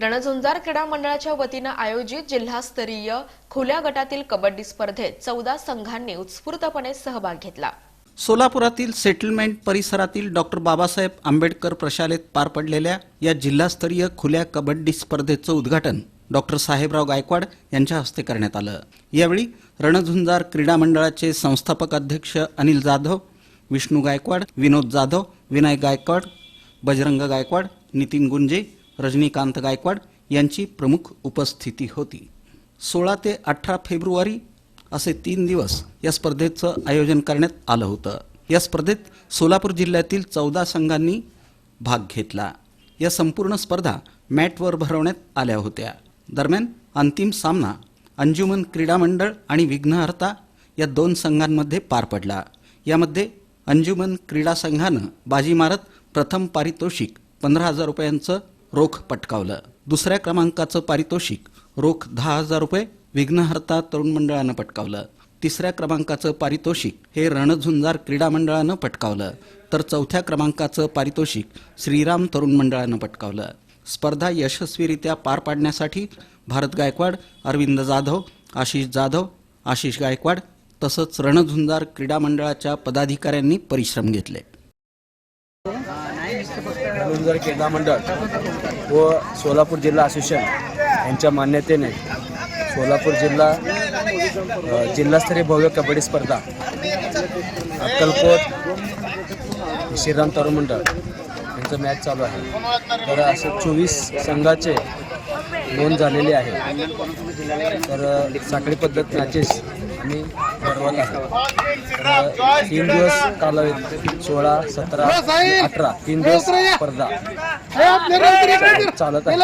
रणझुंजार क्रीडा मंडळाच्या वतीनं आयोजित जिल्हास्तरीय खुल्या गटातील कबड्डी स्पर्धेत चौदा संघांनी उत्स्फूर्तपणे सहभाग घेतला. सोलापुरातील सेटलमेंट परिसरातील डॉक्टर बाबासाहेब आंबेडकर प्रशालेत पार पडलेल्या या जिल्हास्तरीय खुल्या कबड्डी स्पर्धेचं उद्घाटन डॉक्टर साहेबराव गायकवाड यांच्या हस्ते करण्यात आलं. यावेळी रणझुंजार क्रीडा मंडळाचे संस्थापक अध्यक्ष अनिल जाधव विष्णू गायकवाड विनोद जाधव विनायक गायकवाड बजरंग गायकवाड नितीन गुंजे रजनीकांत गायकवाड यांची प्रमुख उपस्थिती होती. सोळा ते अठरा फेब्रुवारी असे तीन दिवस या स्पर्धेचं आयोजन करण्यात आलं होतं. या स्पर्धेत सोलापूर जिल्ह्यातील चौदा संघांनी भाग घेतला. या संपूर्ण स्पर्धा मॅटवर भरवण्यात आल्या होत्या. दरम्यान अंतिम सामना अंजुमन क्रीडा मंडळ आणि विघ्नहर्ता या दोन संघांमध्ये पार पडला. यामध्ये अंजुमन क्रीडा संघानं बाजी मारत प्रथम पारितोषिक पंधरा हजार रुपयांचं रोख पटकावलं. दुसऱ्या क्रमांकाचं पारितोषिक रोख दहा हजार रुपये विघ्नहर्ता तरुण मंडळानं पटकावलं. तिसऱ्या क्रमांकाचं पारितोषिक हे रणझुंजार क्रीडा मंडळानं पटकावलं. तर चौथ्या क्रमांकाचं पारितोषिक श्रीराम तरुण मंडळानं पटकावलं. स्पर्धा यशस्वीरित्या पार पाडण्यासाठी भारत गायकवाड अरविंद जाधव आशिष जाधव आशिष गायकवाड तसंच रणझुंजार क्रीडा मंडळाच्या पदाधिकाऱ्यांनी परिश्रम घेतले. रणुंजर क्रीडा मंडळ व सोलापूर जिल्हा असोसिएशन यांच्या मान्यतेने सोलापूर जिल्हा जिल्हास्तरीय भव्य कबड्डी स्पर्धा अक्कलकोट श्रीराम तरुण मंडळ यांचं मॅच चालू आहे. तर असे चोवीस संघाचे नोंद झालेली आहे. तर साखळी पद्धत मॅचेस आम्ही भरवत आहे. तर तीन दिवस कालावधीत सोळा सतरा अठरा तीन दिवस स्पर्धा. चालत आहे.